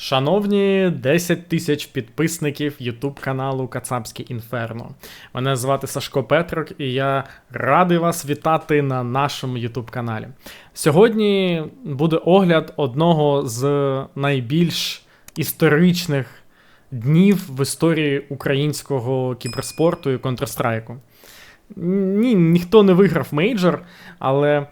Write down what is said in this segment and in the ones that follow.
Шановні 10 тисяч підписників Ютуб каналу Кацапське Інферно. Мене звати Сашко Петрок, і я радий вас вітати на нашому Ютуб каналі. Сьогодні буде огляд одного з найбільш історичних днів в історії українського кіберспорту і Counter-Strike. Ні, ніхто не виграв мейджор, але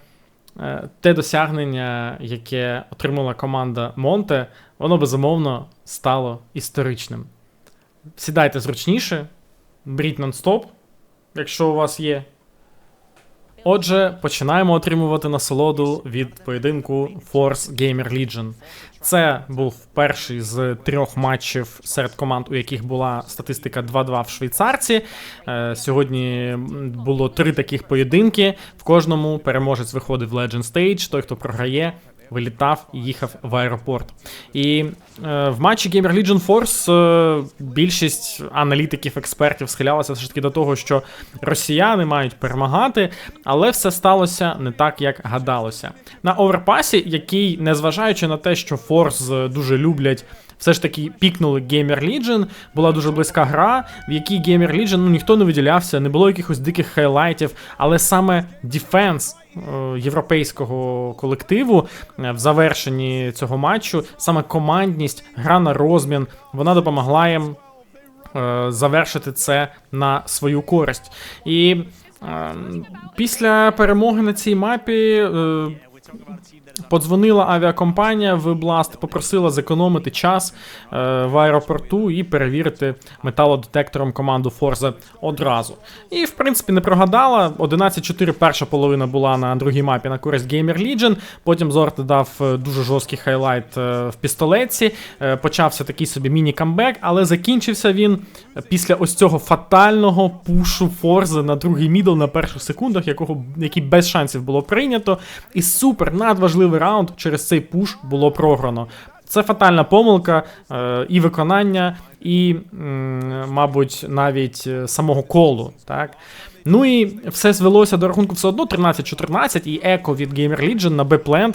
те досягнення, яке отримала команда Монте, воно безумовно стало історичним. Сідайте зручніше, бріть нон-стоп, якщо у вас є. Отже, починаємо отримувати насолоду від поєдинку Force Gamer Legion. Це був перший з трьох матчів серед команд, у яких була статистика 2-2 в Швейцарці. Е, Сьогодні було три таких поєдинки. В кожному переможець виходив в Legend Stage, той, хто програє. Вилітав і їхав в аеропорт. І е, в матчі Gamer Legion Force е, більшість аналітиків, експертів схилялася все ж таки до того, що росіяни мають перемагати, але все сталося не так, як гадалося. На оверпасі, який, незважаючи на те, що Force дуже люблять. Все ж таки пікнули Gamer Legion, була дуже близька гра, в якій Gamer Legion ну, ніхто не виділявся, не було якихось диких хайлайтів, але саме Defense е, європейського колективу е, в завершенні цього матчу, саме командність, гра на розмін, вона допомогла їм е, завершити це на свою користь. І після перемоги на цій мапі. Подзвонила авіакомпанія в Blast, попросила зекономити час е, в аеропорту і перевірити металодетектором команду Forza одразу. І, в принципі, не прогадала. 11-4 перша половина була на другій мапі на користь Gamer Legion. Потім Зорт дав е, дуже жорсткий хайлайт е, в пістолетці. Почався такий собі міні-камбек, але закінчився він після ось цього фатального пушу Форзи на другий мідл на перших секундах, якого, який без шансів було прийнято. І супер надважливий раунд через цей пуш було програно. Це фатальна помилка е, і виконання, і, м, мабуть, навіть е, самого колу. Так? Ну і все звелося до рахунку все одно 13-14, і еко від Gamer Legion на Бепленд.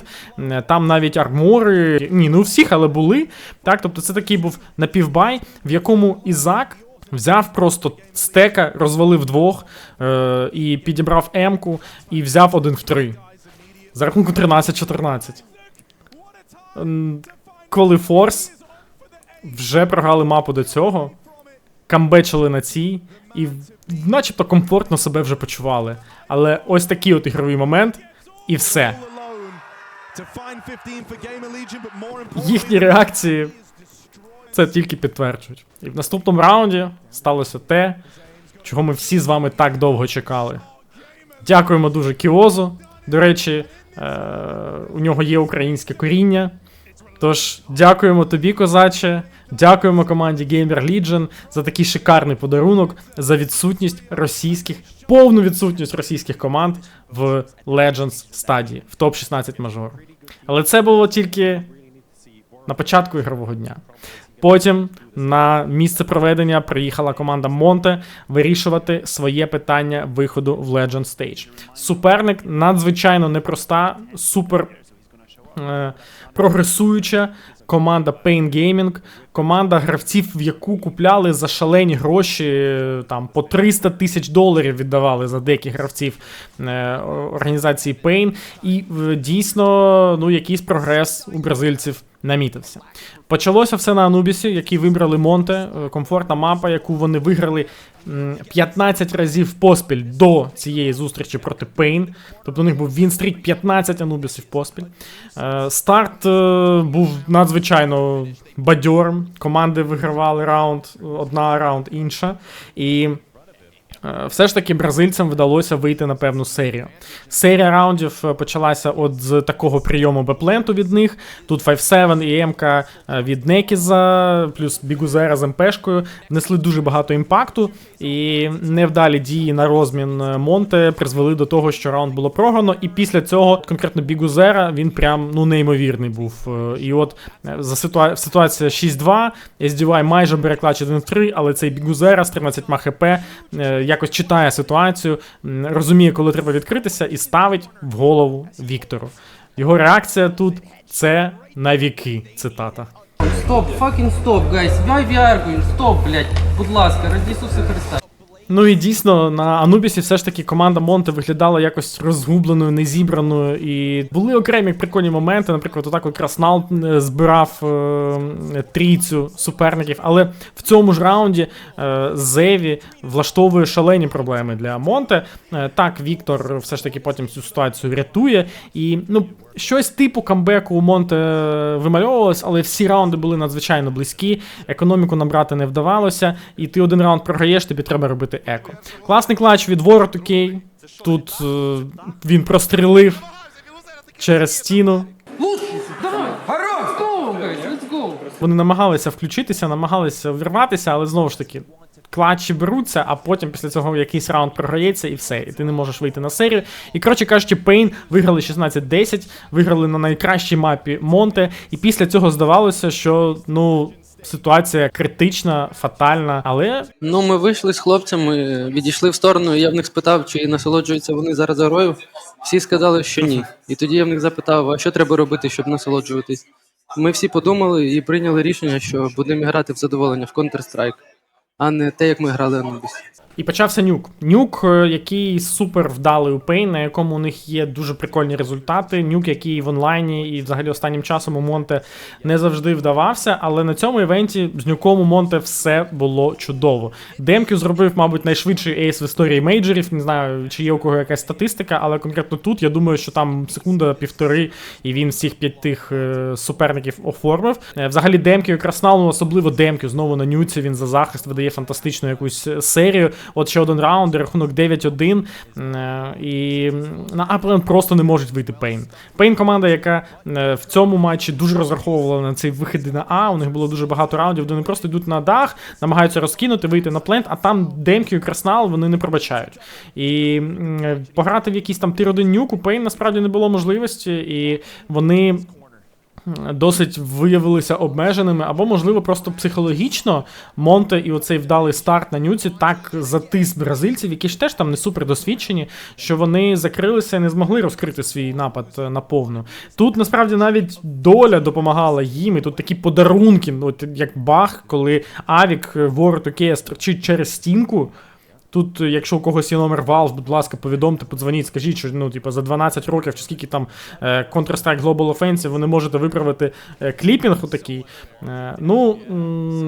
Там навіть армори, ні, не у всіх, але були. Так, тобто це такий був напівбай, в якому Ізак. Взяв просто стека, розвалив двох е, і підібрав М-ку, і взяв один в три. За рахунку 13-14. Коли Форс вже програли мапу до цього, камбечили на цій, і начебто комфортно себе вже почували. Але ось такий от ігровий момент, і все. Їхні реакції це тільки підтверджують. І в наступному раунді сталося те, чого ми всі з вами так довго чекали. Дякуємо дуже Кіозу. До речі, у нього є українське коріння. Тож, дякуємо тобі, козаче. Дякуємо команді Gamer Legion за такий шикарний подарунок, за відсутність російських, повну відсутність російських команд в Legends стадії, в топ-16 мажору. Але це було тільки на початку ігрового дня. Потім на місце проведення приїхала команда Монте вирішувати своє питання виходу в Legend Stage. Суперник надзвичайно непроста, супер е, прогресуюча команда Pain Gaming, команда гравців, в яку купляли за шалені гроші, там по 300 тисяч доларів віддавали за деяких гравців е, організації Pain. І е, дійсно, ну, якийсь прогрес у бразильців намітився. Почалося все на Анубісі, який вибрали Монте, е, комфортна мапа, яку вони виграли 15 разів поспіль до цієї зустрічі проти Пейн. Тобто у них був вінстрік 15 Анубісів поспіль. Старт був надзвичайно бадьорим. Команди вигравали раунд, одна раунд інша. І все ж таки бразильцям вдалося вийти на певну серію. Серія раундів е, почалася от з такого прийому бепленту від них. Тут 5-7 і МК від Некіза, плюс Бігузера з МПшкою внесли дуже багато імпакту, і невдалі дії на розмін е, Монте призвели до того, що раунд було програно. І після цього конкретно Бігузера він прям ну неймовірний був. Е, І от е, за ситуа... ситуація 6-2, SDY майже бере клач 1-3, але цей Бігузера з 13 хп е, якось читає ситуацію, розуміє, коли треба відкритися, і ставить в голову Віктору. Його реакція тут це на віки. Цитата. стоп, факін стоп, гайс. Вай VR, стоп, блядь. Будь ласка, раді Ісуса Христа. Ну і дійсно на Анубісі все ж таки команда Монте виглядала якось розгубленою, незібраною. І були окремі прикольні моменти. Наприклад, отак от Краснал е, збирав е, трійцю суперників. Але в цьому ж раунді е, Зеві влаштовує шалені проблеми для Монте. Е, так, Віктор все ж таки потім цю ситуацію рятує. І ну, щось типу камбеку у Монте вимальовувалось, але всі раунди були надзвичайно близькі. Економіку набрати не вдавалося, і ти один раунд програєш, тобі треба робити еко. Класний клач від Ворот окей. Тут е, він прострілив через стіну. Вони намагалися включитися, намагалися вірватися, але знову ж таки. Клатчі беруться, а потім після цього якийсь раунд програється і все, і ти не можеш вийти на серію. І коротше кажучи, Пейн виграли 16-10, виграли на найкращій мапі Монте, і після цього здавалося, що ну ситуація критична, фатальна, але Ну, ми вийшли з хлопцями, відійшли в сторону, і я в них спитав, чи насолоджуються вони зараз грою. Всі сказали, що ні. І тоді я в них запитав, а що треба робити, щоб насолоджуватись. Ми всі подумали і прийняли рішення, що будемо грати в задоволення в Counter-Strike, а не те, як ми грали Anubis. І почався нюк. Нюк, е, який супер вдалий у Пейн, на якому у них є дуже прикольні результати. Нюк, який в онлайні і взагалі останнім часом у Монте не завжди вдавався. Але на цьому івенті з нюком у Монте все було чудово. Демкю зробив, мабуть, найшвидший ейс в історії мейджорів. Не знаю, чи є у кого якась статистика, але конкретно тут я думаю, що там секунда-півтори, і він всіх п'ятих е, суперників оформив. Е, Взагалі, Демкю і Красналу, особливо Демкю, знову на нюці він за захист видає фантастичну якусь серію. От ще один раунд, рахунок 9-1. е, І на Апленд просто не можуть вийти Пейн. Пейн команда, яка е, в цьому матчі дуже розраховувала на цей вихід на А. У них було дуже багато раундів, де вони просто йдуть на дах, намагаються розкинути, вийти на плент, а там Демкю і Краснал вони не пробачають. І е, пограти в якийсь там тир-1 нюк у Пейн насправді не було можливості, і вони досить виявилися обмеженими, або, можливо, просто психологічно Монте і оцей вдалий старт на нюці так затис бразильців, які ж теж там не супер досвідчені, що вони закрилися і не змогли розкрити свій напад е, наповну. Тут насправді навіть доля допомагала їм, і тут такі подарунки, от як Бах, коли Авік е, ворот Окея строчить через стінку. Тут, е, якщо у когось є номер Valve, будь ласка, повідомте, подзвоніть, скажіть, що ну, типу, за 12 років чи скільки там е, Counter-Strike Global Offensive ви не можете виправити е, кліпінг отакий. Е, ну,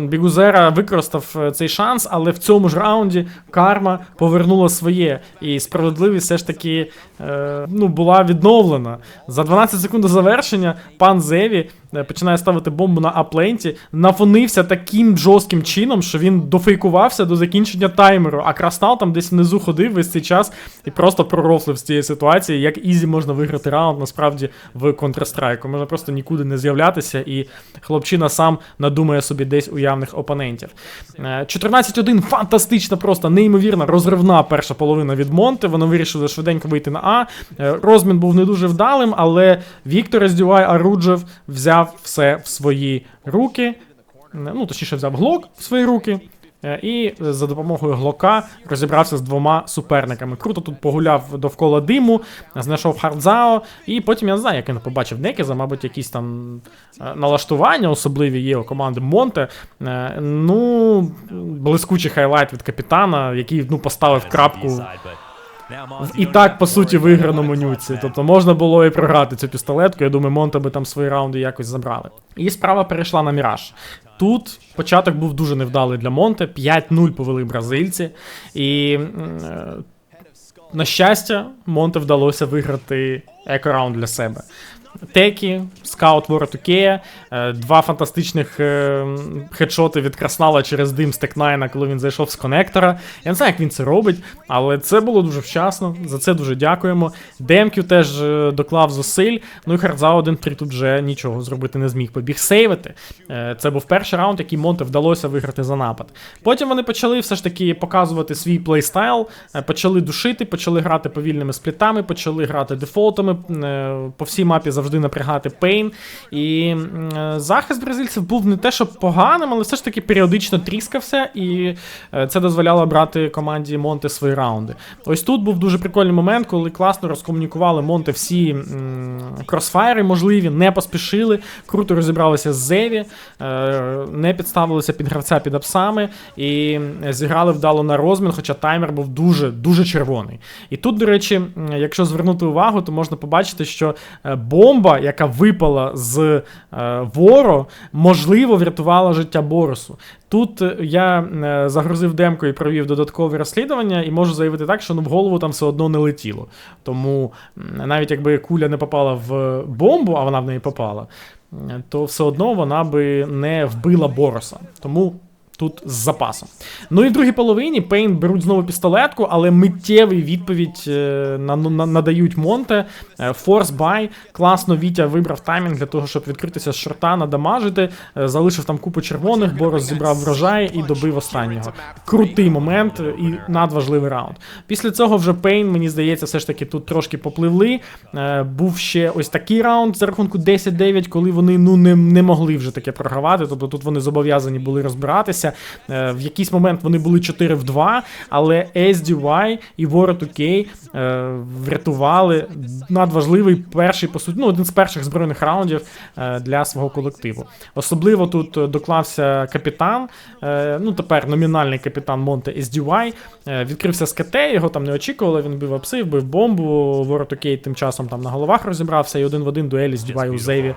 Бігузера використав цей шанс, але в цьому ж раунді карма повернула своє. І справедливість все ж таки ну, була відновлена. За 12 секунд до завершення пан Зеві починає ставити бомбу на апленті, нафонився таким жорстким чином, що він дофейкувався до закінчення таймеру, а Краснал там десь внизу ходив весь цей час і просто пророфлив з цієї ситуації, як ізі можна виграти раунд насправді в Counter-Strike. Можна просто нікуди не з'являтися, і хлопчина сам надумає собі десь уявних опонентів. Е, 14-1 фантастична, просто неймовірна, розривна перша половина від Монте. Вони вирішили швиденько вийти на А. Е, Розмін був не дуже вдалим, але Віктор Ездювай Аруджев взяв все в свої руки. Ну, точніше, взяв глок в свої руки. е, І за допомогою глока розібрався з двома суперниками. Круто тут погуляв довкола диму, знайшов хардзао, і потім я не знаю, як він побачив Некеза, мабуть, якісь там е, налаштування особливі є у команди Монте. Е, Ну, блискучий хайлайт від капітана, який ну, поставив крапку і так, по суті, виграному нюці. Тобто можна було і програти цю пістолетку. Я думаю, Монте би там свої раунди якось забрали. І справа перейшла на Міраж. Тут початок був дуже невдалий для Монте. 5-0 повели бразильці. І е, на щастя, Монте вдалося виграти еко-раунд для себе. Текі, скаут Ворот Окея, е, два фантастичних е, хедшоти від Краснала через дим з Текнайна, коли він зайшов з конектора. Я не знаю, як він це робить, але це було дуже вчасно. За це дуже дякуємо. Демкю теж е, доклав зусиль. Ну і Хардза 1-3 тут вже нічого зробити не зміг. Побіг сейвити. Це був перший раунд, який Монте вдалося виграти за напад. Потім вони почали все ж таки показувати свій плейстайл, почали душити, почали грати повільними сплітами, почали грати дефолтами. По всій мапі завжди завжди напрягати Пейн. І е, захист бразильців був не те, що поганим, але все ж таки періодично тріскався, і е, це дозволяло брати команді Монте свої раунди. Ось тут був дуже прикольний момент, коли класно розкомунікували Монте всі кросфайри можливі, не поспішили, круто розібралися з Зеві, е, не підставилися під гравця під апсами і зіграли вдало на розмін, хоча таймер був дуже дуже червоний. І тут, до речі, якщо звернути увагу, то можна побачити, що е, бомба, яка випала з е, Воро, можливо, врятувала життя Борусу. Тут е, я е, загрузив демку і провів додаткове розслідування, і можу заявити так, що ну в голову там все одно не летіло. Тому навіть якби куля не попала в бомбу, а вона в неї попала, то все одно вона би не вбила Бороса. Тому. Тут з запасом. Ну і в другій половині Пейн беруть знову пістолетку, але миттєвий відповідь е, на, на, надають Монте. Е, Форс бай. Класно Вітя вибрав таймінг для того, щоб відкритися з шорта, надамажити. Е, залишив там купу червоних, Борос зібрав врожай і добив останнього. Крутий момент і надважливий раунд. Після цього вже Пейн, мені здається, все ж таки тут трошки попливли. Е, був ще ось такий раунд за рахунку 10-9, коли вони ну не, не могли вже таке програвати. Тобто тут вони зобов'язані були розбиратися. Е, в якийсь момент вони були 4 в 2, але SDY і 2K е, врятували надважливий перший по суті, ну, один з перших збройних раундів е, для свого колективу. Особливо тут е, доклався капітан, ну тепер номінальний капітан Монте SDY. Відкрився з КТ, його там не очікували. Він бив апси, вбив бомбу. War 2K тим часом там на головах розібрався і один в один дуелі SDY у Зеві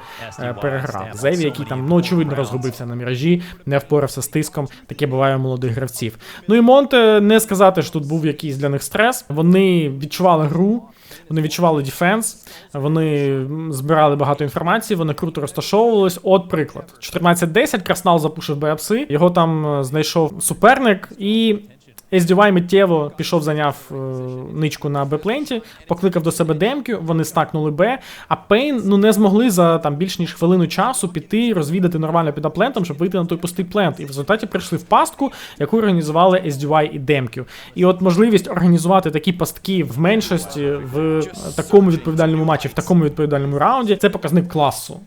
переграв. Зеві, який там ну очевидно розгубився на міражі, не впорався з тиском. Таке буває у молодих гравців. Ну і Монте не сказати, що тут був якийсь для них стрес. Вони відчували гру. Вони відчували дефенс, вони збирали багато інформації, вони круто розташовувались. От приклад: 14-10 Краснал запушив БАПСи, його там е, знайшов суперник і. SDY миттєво пішов, зайняв е, ничку на Б-пленті, покликав до себе демки, вони стакнули Б, а Пейн ну не змогли за там більш ніж хвилину часу піти розвідати нормально під аплентом, щоб вийти на той пустий плент. І в результаті прийшли в пастку, яку організували SDY і демків. І от можливість організувати такі пастки в меншості в такому відповідальному матчі, в такому відповідальному раунді, це показник класу.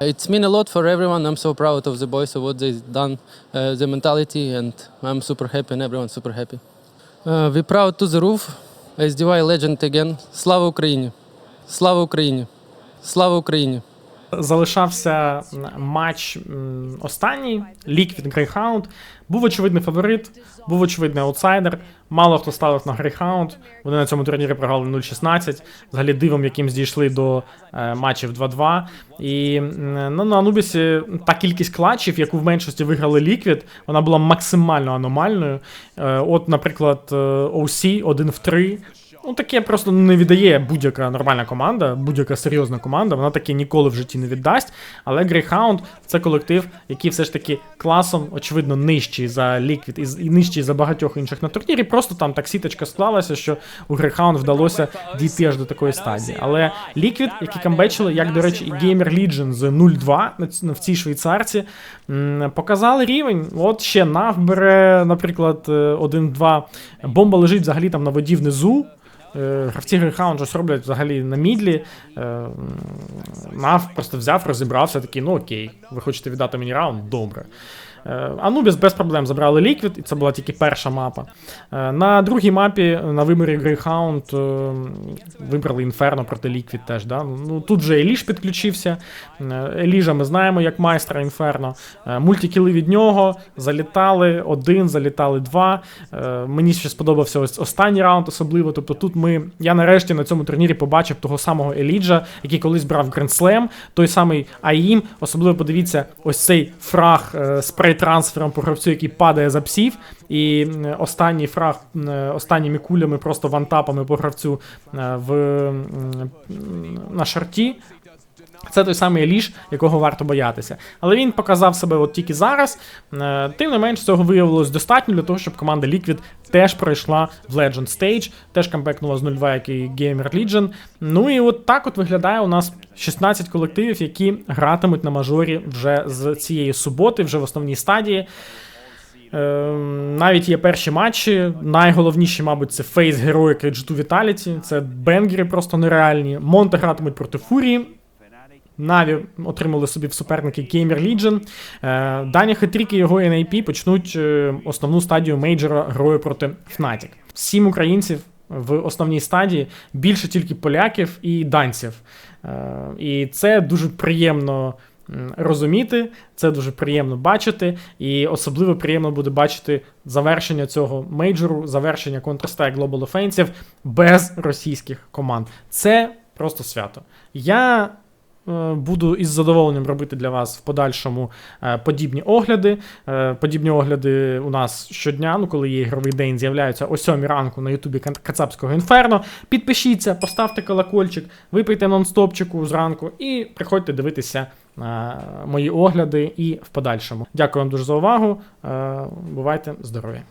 It's mean a lot for everyone. I'm so proud of the boys of what they've done, uh, the mentality, and I'm super happy, and everyone's super happy. Uh, we proud to the roof. SDY legend again. Слава Україні! Слава Україні! Слава Україні! Залишався матч останній, Liquid Greyhound. Був очевидний фаворит, був очевидний аутсайдер. Мало хто ставив на Greyhound. Вони на цьому турнірі програли 0-16. Взагалі дивом, яким дійшли до е, матчів 2-2. І ну, на Анубісі та кількість клатчів, яку в меншості виграли Liquid, вона була максимально аномальною. Е, от, наприклад, е, OC 1 в 3. Ну, таке просто не віддає будь-яка нормальна команда, будь-яка серйозна команда, вона таке ніколи в житті не віддасть. Але Greyhound – це колектив, який все ж таки класом, очевидно, нижчий за Liquid і, нижчий за багатьох інших на турнірі. Просто там так сіточка склалася, що у Greyhound вдалося дійти аж до такої стадії. Але Liquid, які камбечили, як, до речі, і Gamer Legion з 0-2 в цій швейцарці, показали рівень. От ще Нав бере, наприклад, е, 1-2. Бомба лежить взагалі там на воді внизу. Е, Гравці Greyhound щось роблять взагалі на мідлі. Е, Нав просто взяв, розібрався, такий, ну окей, ви хочете віддати мені раунд? Добре. Е, Анубіс без проблем забрали Liquid, і це була тільки перша мапа. Е, На другій мапі на виборі е, вибрали Inferno проти Liquid теж. Да? Ну, тут же Еліш підключився. Е, Еліжа ми знаємо як майстра. Е, Мультикіли від нього залітали один, залітали два. Мені ще сподобався ось останній раунд, особливо. Тобто тут ми. Я нарешті на цьому турнірі побачив того самого Еліджа, який колись брав Grand той самий Аїм. Особливо подивіться, ось цей фраг е, спрей-трансфером по гравцю, який падає за псів. І останній фраг останніми кулями, просто вантапами по гравцю е, в, на шарті. Це той самий Еліш, якого варто боятися. Але він показав себе от тільки зараз. Е, Тим не менш, цього виявилось достатньо для того, щоб команда Liquid теж пройшла в Legend Stage, теж камбекнула з 0-2, як і Gamer Legion. Ну і от так от виглядає у нас 16 колективів, які гратимуть на мажорі вже з цієї суботи, вже в основній стадії. Ем, Навіть є перші матчі. Найголовніші, мабуть, це Heroic і G2 Vitality. Це бенгери просто нереальні. Монте гратимуть проти Фурії. Наві отримали собі в суперники Gamer Legion. Е, Даня Хитрік і його NAP почнуть е, основну стадію мейджора грою проти Fnatic. Сім українців в основній стадії, більше тільки поляків і данців. Е, І це дуже приємно розуміти, це дуже приємно бачити, і особливо приємно буде бачити завершення цього мейджору, завершення Counter-Strike Global Offensive без російських команд. Це просто свято. Я буду із задоволенням робити для вас в подальшому е, подібні огляди. Е, Подібні огляди у нас щодня, ну коли є ігровий день, з'являються о 7 ранку на Ютубі Кацапського інферно. Підпишіться, поставте колокольчик, випийте нонстопчику зранку і приходьте дивитися е, мої огляди і в подальшому. Дякую вам дуже за увагу. Е, Бувайте здорові!